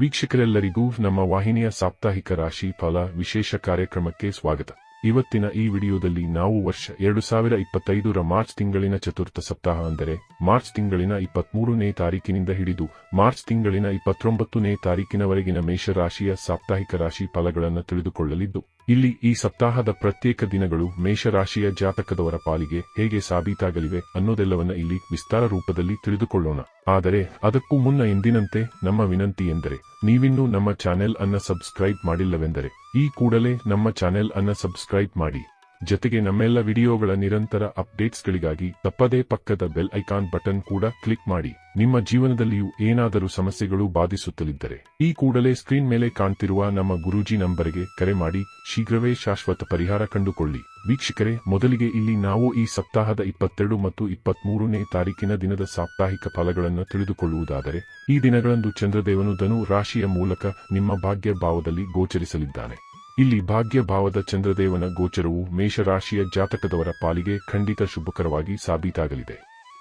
ವೀಕ್ಷಕರೆಲ್ಲರಿಗೂ ನಮ್ಮ ವಾಹಿನಿಯ ಸಾಪ್ತಾಹಿಕ ರಾಶಿ ಫಲ ವಿಶೇಷ ಕಾರ್ಯಕ್ರಮಕ್ಕೆ ಸ್ವಾಗತ. ಇವತ್ತಿನ ಈ ವಿಡಿಯೋದಲ್ಲಿ ನಾವು ವರ್ಷ ಎರಡು ಸಾವಿರ ಇಪ್ಪತ್ತೈದರ ಮಾರ್ಚ್ ತಿಂಗಳಿನ ಚತುರ್ಥ ಸಪ್ತಾಹ ಅಂದರೆ ಮಾರ್ಚ್ ತಿಂಗಳಿನ ಇಪ್ಪತ್ಮೂರನೇ ತಾರೀಕಿನಿಂದ ಹಿಡಿದು ಮಾರ್ಚ್ ತಿಂಗಳಿನ ಇಪ್ಪತ್ತೊಂಬತ್ತನೇ ತಾರೀಕಿನವರೆಗಿನ ಮೇಷರಾಶಿಯ ಸಾಪ್ತಾಹಿಕ ರಾಶಿ ಫಲಗಳನ್ನು ತಿಳಿದುಕೊಳ್ಳಲಿದ್ದು ಇಲ್ಲಿ ಈ ಸಪ್ತಾಹದ ಪ್ರತ್ಯೇಕ ದಿನಗಳು ಮೇಷರಾಶಿಯ ಜಾತಕದವರ ಪಾಲಿಗೆ ಹೇಗೆ ಸಾಬೀತಾಗಲಿವೆ ಅನ್ನೋದೆಲ್ಲವನ್ನ ಇಲ್ಲಿ ವಿಸ್ತಾರ ರೂಪದಲ್ಲಿ ತಿಳಿದುಕೊಳ್ಳೋಣ. ಆದರೆ ಅದಕ್ಕೂ ಮುನ್ನ ಎಂದಿನಂತೆ ನಮ್ಮ ವಿನಂತಿ ಎಂದರೆ, ನೀವಿನ್ನೂ ನಮ್ಮ ಚಾನೆಲ್ ಅನ್ನ ಸಬ್ಸ್ಕ್ರೈಬ್ ಮಾಡಿಲ್ಲವೆಂದರೆ, ಈ ಕೂಡಲೇ ನಮ್ಮ ಚಾನೆಲ್ ಅನ್ನ ಸಬ್ಸ್ಕ್ರೈಬ್ ಮಾಡಿ. ಜೊತೆಗೆ ನಮ್ಮೆಲ್ಲ ವಿಡಿಯೋಗಳ ನಿರಂತರ ಅಪ್ಡೇಟ್ಸ್ಗಳಿಗಾಗಿ ತಪ್ಪದೇ ಪಕ್ಕದ ಬೆಲ್ ಐಕಾನ್ ಬಟನ್ ಕೂಡ ಕ್ಲಿಕ್ ಮಾಡಿ. ನಿಮ್ಮ ಜೀವನದಲ್ಲಿಯೂ ಏನಾದರೂ ಸಮಸ್ಯೆಗಳು ಬಾಧಿಸುತ್ತಲಿದ್ದರೆ ಈ ಕೂಡಲೇ ಸ್ಕ್ರೀನ್ ಮೇಲೆ ಕಾಣ್ತಿರುವ ನಮ್ಮ ಗುರೂಜಿ ನಂಬರ್ಗೆ ಕರೆ ಮಾಡಿ ಶೀಘ್ರವೇ ಶಾಶ್ವತ ಪರಿಹಾರ ಕಂಡುಕೊಳ್ಳಿ. ವೀಕ್ಷಕರೇ, ಮೊದಲಿಗೆ ಇಲ್ಲಿ ನಾವು ಈ ಸಪ್ತಾಹದ ಇಪ್ಪತ್ತೆರಡು ಮತ್ತು ಇಪ್ಪತ್ಮೂರನೇ ತಾರೀಕಿನ ದಿನದ ಸಾಪ್ತಾಹಿಕ ಫಲಗಳನ್ನು ತಿಳಿದುಕೊಳ್ಳುವುದಾದರೆ, ಈ ದಿನಗಳಂದು ಚಂದ್ರದೇವನು ಧನು ರಾಶಿಯ ಮೂಲಕ ನಿಮ್ಮ ಭಾಗ್ಯ ಭಾವದಲ್ಲಿ ಗೋಚರಿಸಲಿದ್ದಾನೆ. ಇಲ್ಲಿ ಭಾಗ್ಯಭಾವದ ಚಂದ್ರದೇವನ ಗೋಚರವು ಮೇಷರಾಶಿಯ ಜಾತಕದವರ ಪಾಲಿಗೆ ಖಂಡಿತ ಶುಭಕರವಾಗಿ ಸಾಬೀತಾಗಲಿದೆ.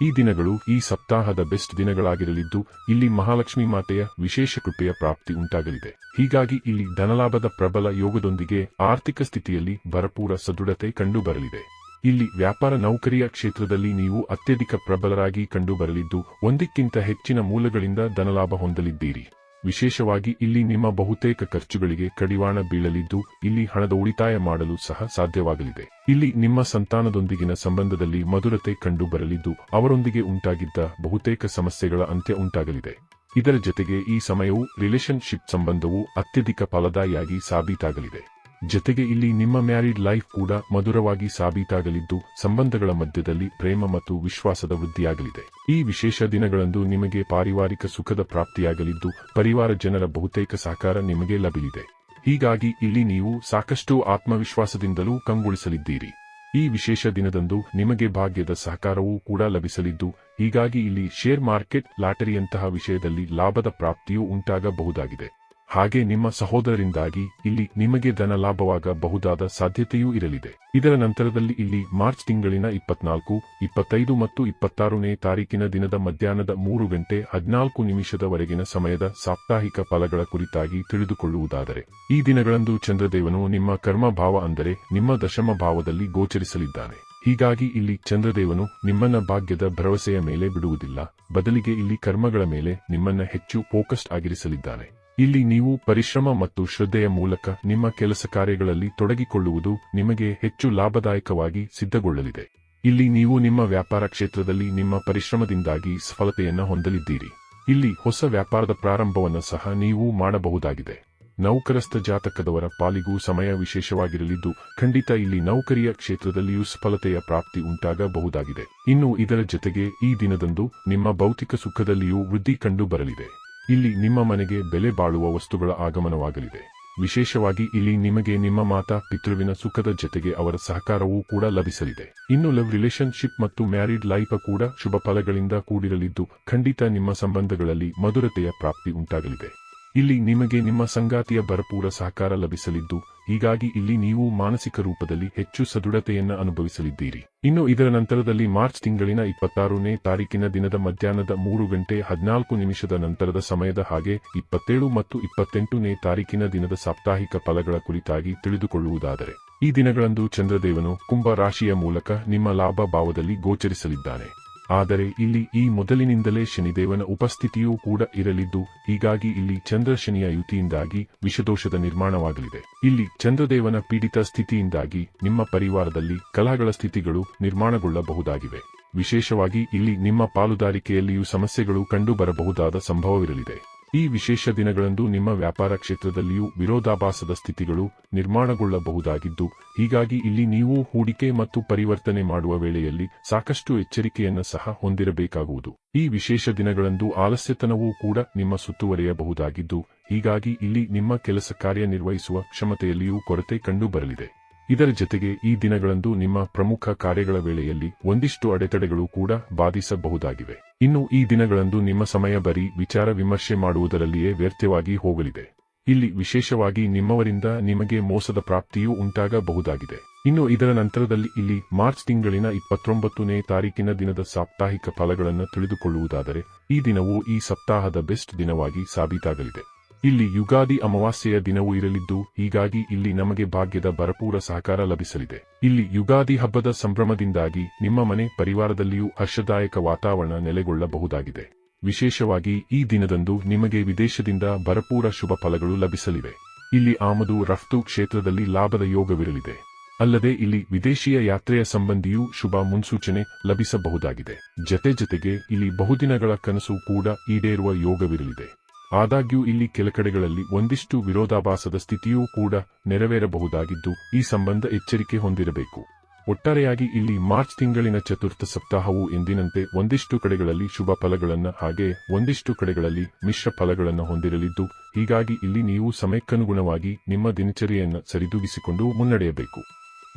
ಈ ದಿನಗಳು ಈ ಸಪ್ತಾಹದ ಬೆಸ್ಟ್ ದಿನಗಳಾಗಿರಲಿದ್ದು, ಇಲ್ಲಿ ಮಹಾಲಕ್ಷ್ಮಿ ಮಾತೆಯ ವಿಶೇಷ ಕೃಪೆಯ ಪ್ರಾಪ್ತಿ ಉಂಟಾಗಲಿದೆ. ಹೀಗಾಗಿ ಇಲ್ಲಿ ಧನಲಾಭದ ಪ್ರಬಲ ಯೋಗದೊಂದಿಗೆ ಆರ್ಥಿಕ ಸ್ಥಿತಿಯಲ್ಲಿ ಭರಪೂರ ಸದೃಢತೆ ಕಂಡುಬರಲಿದೆ. ಇಲ್ಲಿ ವ್ಯಾಪಾರ ನೌಕರಿಯ ಕ್ಷೇತ್ರದಲ್ಲಿ ನೀವು ಅತ್ಯಧಿಕ ಪ್ರಬಲರಾಗಿ ಕಂಡುಬರಲಿದ್ದು, ಒಂದಕ್ಕಿಂತ ಹೆಚ್ಚಿನ ಮೂಲಗಳಿಂದ ಧನಲಾಭ ಹೊಂದಲಿದ್ದೀರಿ. ವಿಶೇಷವಾಗಿ ಇಲ್ಲಿ ನಿಮ್ಮ ಬಹುತೇಕ ಖರ್ಚುಗಳಿಗೆ ಕಡಿವಾಣ ಬೀಳಲಿದ್ದು, ಇಲ್ಲಿ ಹಣದ ಉಳಿತಾಯ ಮಾಡಲು ಸಹ ಸಾಧ್ಯವಾಗಲಿದೆ. ಇಲ್ಲಿ ನಿಮ್ಮ ಸಂತಾನದೊಂದಿಗಿನ ಸಂಬಂಧದಲ್ಲಿ ಮಧುರತೆ ಕಂಡು ಬರಲಿದ್ದು, ಅವರೊಂದಿಗೆ ಉಂಟಾಗಿದ್ದ ಬಹುತೇಕ ಸಮಸ್ಯೆಗಳ ಅಂತ್ಯ ಉಂಟಾಗಲಿದೆ. ಇದರ ಜೊತೆಗೆ ಈ ಸಮಯವು ರಿಲೇಶನ್ಶಿಪ್ ಸಂಬಂಧವು ಅತ್ಯಧಿಕ ಫಲದಾಯಿಯಾಗಿ ಸಾಬೀತಾಗಲಿದೆ. ಜೊತೆಗೆ ಇಲ್ಲಿ ನಿಮ್ಮ ಮ್ಯಾರಿಡ್ ಲೈಫ್ ಕೂಡ ಮಧುರವಾಗಿ ಸಾಬೀತಾಗಲಿದ್ದು, ಸಂಬಂಧಗಳ ಮಧ್ಯದಲ್ಲಿ ಪ್ರೇಮ ಮತ್ತು ವಿಶ್ವಾಸದ ವೃದ್ಧಿಯಾಗಲಿದೆ. ಈ ವಿಶೇಷ ದಿನಗಳಂದು ನಿಮಗೆ ಪಾರಿವಾರಿಕ ಸುಖದ ಪ್ರಾಪ್ತಿಯಾಗಲಿದ್ದು, ಪರಿವಾರ ಜನರ ಬಹುತೇಕ ಸಹಕಾರ ನಿಮಗೆ ಲಭಿಲಿದೆ. ಹೀಗಾಗಿ ಇಲ್ಲಿ ನೀವು ಸಾಕಷ್ಟು ಆತ್ಮವಿಶ್ವಾಸದಿಂದಲೂ ಕಂಗೊಳಿಸಲಿದ್ದೀರಿ. ಈ ವಿಶೇಷ ದಿನದಂದು ನಿಮಗೆ ಭಾಗ್ಯದ ಸಹಕಾರವೂ ಕೂಡ ಲಭಿಸಲಿದ್ದು, ಹೀಗಾಗಿ ಇಲ್ಲಿ ಶೇರ್ ಮಾರ್ಕೆಟ್ ಲಾಟರಿಯಂತಹ ವಿಷಯದಲ್ಲಿ ಲಾಭದ ಪ್ರಾಪ್ತಿಯೂ ಉಂಟಾಗಬಹುದಾಗಿದೆ. ಹಾಗೆ ನಿಮ್ಮ ಸಹೋದರರಿಂದಾಗಿ ಇಲ್ಲಿ ನಿಮಗೆ ಧನ ಲಾಭವಾಗಬಹುದಾದ ಸಾಧ್ಯತೆಯೂ ಇರಲಿದೆ. ಇದರ ನಂತರದಲ್ಲಿ ಇಲ್ಲಿ ಮಾರ್ಚ್ ತಿಂಗಳಿನ ಇಪ್ಪತ್ನಾಲ್ಕು, ಇಪ್ಪತ್ತೈದು ಮತ್ತು ಇಪ್ಪತ್ತಾರನೇ ತಾರೀಕಿನ ದಿನದ ಮಧ್ಯಾಹ್ನದ ಮೂರು ಗಂಟೆ ಹದಿನಾಲ್ಕು ನಿಮಿಷದವರೆಗಿನ ಸಮಯದ ಸಾಪ್ತಾಹಿಕ ಫಲಗಳ ಕುರಿತಾಗಿ ತಿಳಿದುಕೊಳ್ಳುವುದಾದರೆ, ಈ ದಿನಗಳಂದು ಚಂದ್ರದೇವನು ನಿಮ್ಮ ಕರ್ಮಭಾವ ಅಂದರೆ ನಿಮ್ಮ ದಶಮ ಭಾವದಲ್ಲಿ ಗೋಚರಿಸಲಿದ್ದಾನೆ. ಹೀಗಾಗಿ ಇಲ್ಲಿ ಚಂದ್ರದೇವನು ನಿಮ್ಮನ್ನ ಭಾಗ್ಯದ ಭರವಸೆಯ ಮೇಲೆ ಬಿಡುವುದಿಲ್ಲ, ಬದಲಿಗೆ ಇಲ್ಲಿ ಕರ್ಮಗಳ ಮೇಲೆ ನಿಮ್ಮನ್ನ ಹೆಚ್ಚು ಫೋಕಸ್ಡ್ ಆಗಿರಿಸಲಿದ್ದಾನೆ. ಇಲ್ಲಿ ನೀವು ಪರಿಶ್ರಮ ಮತ್ತು ಶ್ರದ್ಧೆಯ ಮೂಲಕ ನಿಮ್ಮ ಕೆಲಸ ಕಾರ್ಯಗಳಲ್ಲಿ ತೊಡಗಿಕೊಳ್ಳುವುದು ನಿಮಗೆ ಹೆಚ್ಚು ಲಾಭದಾಯಕವಾಗಿ ಸಿದ್ಧಗೊಳ್ಳಲಿದೆ. ಇಲ್ಲಿ ನೀವು ನಿಮ್ಮ ವ್ಯಾಪಾರ ಕ್ಷೇತ್ರದಲ್ಲಿ ನಿಮ್ಮ ಪರಿಶ್ರಮದಿಂದಾಗಿ ಸಫಲತೆಯನ್ನು ಹೊಂದಲಿದ್ದೀರಿ. ಇಲ್ಲಿ ಹೊಸ ವ್ಯಾಪಾರದ ಪ್ರಾರಂಭವನ್ನು ಸಹ ನೀವು ಮಾಡಬಹುದಾಗಿದೆ. ನೌಕರಸ್ಥ ಜಾತಕದವರ ಪಾಲಿಗೂ ಸಮಯ ವಿಶೇಷವಾಗಿರಲಿದ್ದು, ಖಂಡಿತ ಇಲ್ಲಿ ನೌಕರಿಯ ಕ್ಷೇತ್ರದಲ್ಲಿಯೂ ಸಫಲತೆಯ ಪ್ರಾಪ್ತಿ ಉಂಟಾಗಬಹುದಾಗಿದೆ. ಇನ್ನು ಇದರ ಜೊತೆಗೆ ಈ ದಿನದಂದು ನಿಮ್ಮ ಭೌತಿಕ ಸುಖದಲ್ಲಿಯೂ ವೃದ್ಧಿ ಕಂಡು ಬರಲಿದೆ ಇಲ್ಲಿ ನಿಮ್ಮ ಮನೆಗೆ ಬೆಲೆ ಬಾಳುವ ವಸ್ತುಗಳ ಆಗಮನವಾಗಲಿದೆ. ವಿಶೇಷವಾಗಿ ಇಲ್ಲಿ ನಿಮಗೆ ನಿಮ್ಮ ಮಾತಾ, ಪಿತೃವಿನ ಸುಖದ ಜೊತೆಗೆ ಅವರ ಸಹಕಾರವೂ ಕೂಡ ಲಭಿಸಲಿದೆ. ಇನ್ನು ಲವ್ ರಿಲೇಶನ್ಶಿಪ್ ಮತ್ತು ಮ್ಯಾರಿಡ್ ಲೈಫ್ ಕೂಡ ಶುಭ ಫಲಗಳಿಂದ ಕೂಡಿರಲಿದ್ದು, ಖಂಡಿತ ನಿಮ್ಮ ಸಂಬಂಧಗಳಲ್ಲಿ ಮಧುರತೆಯ ಪ್ರಾಪ್ತಿ ಉಂಟಾಗಲಿದೆ. ಇಲ್ಲಿ ನಿಮಗೆ ನಿಮ್ಮ ಸಂಗಾತಿಯ ಭರಪೂರ ಸಹಕಾರ ಲಭಿಸಲಿದ್ದು ಹೀಗಾಗಿ ಇಲ್ಲಿ ನೀವು ಮಾನಸಿಕ ರೂಪದಲ್ಲಿ ಹೆಚ್ಚು ಸದೃಢತೆಯನ್ನ ಅನುಭವಿಸಲಿದ್ದೀರಿ. ಇನ್ನು ಇದರ ನಂತರದಲ್ಲಿ ಮಾರ್ಚ್ ತಿಂಗಳಿನ ಇಪ್ಪತ್ತಾರನೇ ತಾರೀಕಿನ ದಿನದ ಮಧ್ಯಾಹ್ನದ ಮೂರು ಗಂಟೆ ಹದಿನಾಲ್ಕು ನಿಮಿಷದ ನಂತರದ ಸಮಯದ ಹಾಗೆ ಇಪ್ಪತ್ತೇಳು ಮತ್ತು ಇಪ್ಪತ್ತೆಂಟನೇ ತಾರೀಕಿನ ದಿನದ ಸಾಪ್ತಾಹಿಕ ಫಲಗಳ ಕುರಿತಾಗಿ ತಿಳಿದುಕೊಳ್ಳುವುದಾದರೆ, ಈ ದಿನಗಳಂದು ಚಂದ್ರದೇವನು ಕುಂಭ ರಾಶಿಯ ಮೂಲಕ ನಿಮ್ಮ ಲಾಭ ಭಾವದಲ್ಲಿ ಗೋಚರಿಸಲಿದ್ದಾನೆ. ಆದರೆ ಇಲ್ಲಿ ಈ ಮೊದಲಿನಿಂದಲೇ ಶನಿದೇವನ ಉಪಸ್ಥಿತಿಯೂ ಕೂಡ ಇರಲಿದ್ದು, ಹೀಗಾಗಿ ಇಲ್ಲಿ ಚಂದ್ರ ಶನಿಯ ಯುತಿಯಿಂದಾಗಿ ವಿಷದೋಷದ ನಿರ್ಮಾಣವಾಗಲಿದೆ. ಇಲ್ಲಿ ಚಂದ್ರದೇವನ ಪೀಡಿತ ಸ್ಥಿತಿಯಿಂದಾಗಿ ನಿಮ್ಮ ಪರಿವಾರದಲ್ಲಿ ಕಲಹಗಳ ಸ್ಥಿತಿಗಳು ನಿರ್ಮಾಣಗೊಳ್ಳಬಹುದಾಗಿವೆ. ವಿಶೇಷವಾಗಿ ಇಲ್ಲಿ ನಿಮ್ಮ ಪಾಲುದಾರಿಕೆಯಲ್ಲಿಯೂ ಸಮಸ್ಯೆಗಳು ಕಂಡುಬರಬಹುದಾದ ಸಂಭವವಿರಲಿದೆ. ಈ ವಿಶೇಷ ದಿನಗಳಂದು ನಿಮ್ಮ ವ್ಯಾಪಾರ ಕ್ಷೇತ್ರದಲ್ಲಿಯೂ ವಿರೋಧಾಭಾಸದ ಸ್ಥಿತಿಗಳು ನಿರ್ಮಾಣಗೊಳ್ಳಬಹುದಾಗಿದ್ದು, ಹೀಗಾಗಿ ಇಲ್ಲಿ ನೀವು ಹೂಡಿಕೆ ಮತ್ತು ಪರಿವರ್ತನೆ ಮಾಡುವ ವೇಳೆಯಲ್ಲಿ ಸಾಕಷ್ಟು ಎಚ್ಚರಿಕೆಯನ್ನು ಸಹ ಹೊಂದಿರಬೇಕಾಗುವುದು. ಈ ವಿಶೇಷ ದಿನಗಳಂದು ಆಲಸ್ಯತನವೂ ಕೂಡ ನಿಮ್ಮ ಸುತ್ತುವರಿಯಬಹುದಾಗಿದ್ದು, ಹೀಗಾಗಿ ಇಲ್ಲಿ ನಿಮ್ಮ ಕೆಲಸ ಕಾರ್ಯನಿರ್ವಹಿಸುವ ಕ್ಷಮತೆಯಲ್ಲಿಯೂ ಕೊರತೆ ಕಂಡುಬರಲಿದೆ. ಇದರ ಜೊತೆಗೆ ಈ ದಿನಗಳಂದು ನಿಮ್ಮ ಪ್ರಮುಖ ಕಾರ್ಯಗಳ ವೇಳೆಯಲ್ಲಿ ಒಂದಿಷ್ಟು ಅಡೆತಡೆಗಳು ಕೂಡ ಬಾಧಿಸಬಹುದಾಗಿವೆ. ಇನ್ನು ಈ ದಿನಗಳಂದು ನಿಮ್ಮ ಸಮಯ ಬರೀ ವಿಚಾರ ವಿಮರ್ಶೆ ಮಾಡುವುದರಲ್ಲಿಯೇ ವ್ಯರ್ಥವಾಗಿ ಹೋಗಲಿದೆ. ಇಲ್ಲಿ ವಿಶೇಷವಾಗಿ ನಿಮ್ಮವರಿಂದ ನಿಮಗೆ ಮೋಸದ ಪ್ರಾಪ್ತಿಯೂ ಉಂಟಾಗಬಹುದಾಗಿದೆ. ಇನ್ನು ಇದರ ನಂತರದಲ್ಲಿ ಇಲ್ಲಿ ಮಾರ್ಚ್ ತಿಂಗಳಿನ ಇಪ್ಪತ್ತೊಂಬತ್ತನೇ ತಾರೀಕಿನ ದಿನದ ಸಾಪ್ತಾಹಿಕ ಫಲಗಳನ್ನು ತಿಳಿದುಕೊಳ್ಳುವುದಾದರೆ ಈ ದಿನವು ಈ ಸಪ್ತಾಹದ ಬೆಸ್ಟ್ ದಿನವಾಗಿ ಸಾಬೀತಾಗಲಿದೆ. ಇಲ್ಲಿ ಯುಗಾದಿ ಅಮಾವಾಸ್ಯೆಯ ದಿನವೂ ಇರಲಿದ್ದು, ಹೀಗಾಗಿ ಇಲ್ಲಿ ನಮಗೆ ಭಾಗ್ಯದ ಭರಪೂರ ಸಹಕಾರ ಲಭಿಸಲಿದೆ. ಇಲ್ಲಿ ಯುಗಾದಿ ಹಬ್ಬದ ಸಂಭ್ರಮದಿಂದಾಗಿ ನಿಮ್ಮ ಮನೆ ಪರಿವಾರದಲ್ಲಿಯೂ ಹರ್ಷದಾಯಕ ವಾತಾವರಣ ನೆಲೆಗೊಳ್ಳಬಹುದಾಗಿದೆ. ವಿಶೇಷವಾಗಿ ಈ ದಿನದಂದು ನಿಮಗೆ ವಿದೇಶದಿಂದ ಭರಪೂರ ಶುಭ ಫಲಗಳು ಲಭಿಸಲಿವೆ. ಇಲ್ಲಿ ಆಮದು ರಫ್ತು ಕ್ಷೇತ್ರದಲ್ಲಿ ಲಾಭದ ಯೋಗವಿರಲಿದೆ. ಅಲ್ಲದೆ ಇಲ್ಲಿ ವಿದೇಶಿಯ ಯಾತ್ರೆಯ ಸಂಬಂಧಿಯೂ ಶುಭ ಮುನ್ಸೂಚನೆ ಲಭಿಸಬಹುದಾಗಿದೆ. ಜತೆ ಜತೆಗೆ ಇಲ್ಲಿ ಬಹುದಿನಗಳ ಕನಸು ಕೂಡ ಈಡೇರುವ ಯೋಗವಿರಲಿದೆ. ಆದಾಗ್ಯೂ ಇಲ್ಲಿ ಕೆಲಕಡೆಗಳಲ್ಲಿ ಒಂದಿಷ್ಟು ವಿರೋಧಾಭಾಸದ ಸ್ಥಿತಿಯೂ ಕೂಡ ನೆರವೇರಬಹುದಾಗಿದ್ದು, ಈ ಸಂಬಂಧ ಎಚ್ಚರಿಕೆ ಹೊಂದಿರಬೇಕು. ಒಟ್ಟಾರೆಯಾಗಿ ಇಲ್ಲಿ ಮಾರ್ಚ್ ತಿಂಗಳಿನ ಚತುರ್ಥ ಸಪ್ತಾಹವು ಎಂದಿನಂತೆ ಒಂದಿಷ್ಟು ಕಡೆಗಳಲ್ಲಿ ಶುಭ ಫಲಗಳನ್ನು ಹಾಗೆ ಒಂದಿಷ್ಟು ಕಡೆಗಳಲ್ಲಿ ಮಿಶ್ರ ಫಲಗಳನ್ನು ಹೊಂದಿರಲಿದ್ದು, ಹೀಗಾಗಿ ಇಲ್ಲಿ ನೀವು ಸಮಯಕ್ಕನುಗುಣವಾಗಿ ನಿಮ್ಮ ದಿನಚರಿಯನ್ನು ಸರಿದೂಗಿಸಿಕೊಂಡು ಮುನ್ನಡೆಯಬೇಕು.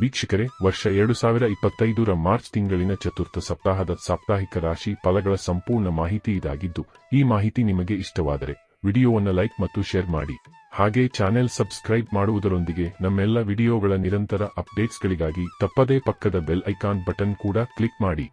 ವೀಕ್ಷಕರೇ, ವರ್ಷ ಎರಡು ಸಾವಿರ ಇಪ್ಪತ್ತೈದರ ಮಾರ್ಚ್ ತಿಂಗಳಿನ ಚತುರ್ಥ ಸಪ್ತಾಹದ ಸಾಪ್ತಾಹಿಕ ರಾಶಿ ಫಲಗಳ ಸಂಪೂರ್ಣ ಮಾಹಿತಿ ಇದಾಗಿದ್ದು, ಈ ಮಾಹಿತಿ ನಿಮಗೆ ಇಷ್ಟವಾದರೆ ವಿಡಿಯೋವನ್ನು ಲೈಕ್ ಮತ್ತು ಶೇರ್ ಮಾಡಿ. ಹಾಗೆ ಚಾನೆಲ್ ಸಬ್ಸ್ಕ್ರೈಬ್ ಮಾಡುವುದರೊಂದಿಗೆ ನಮ್ಮೆಲ್ಲ ವಿಡಿಯೋಗಳ ನಿರಂತರ ಅಪ್ಡೇಟ್ಸ್ಗಳಿಗಾಗಿ ತಪ್ಪದೇ ಪಕ್ಕದ ಬೆಲ್ ಐಕಾನ್ ಬಟನ್ ಕೂಡ ಕ್ಲಿಕ್ ಮಾಡಿ.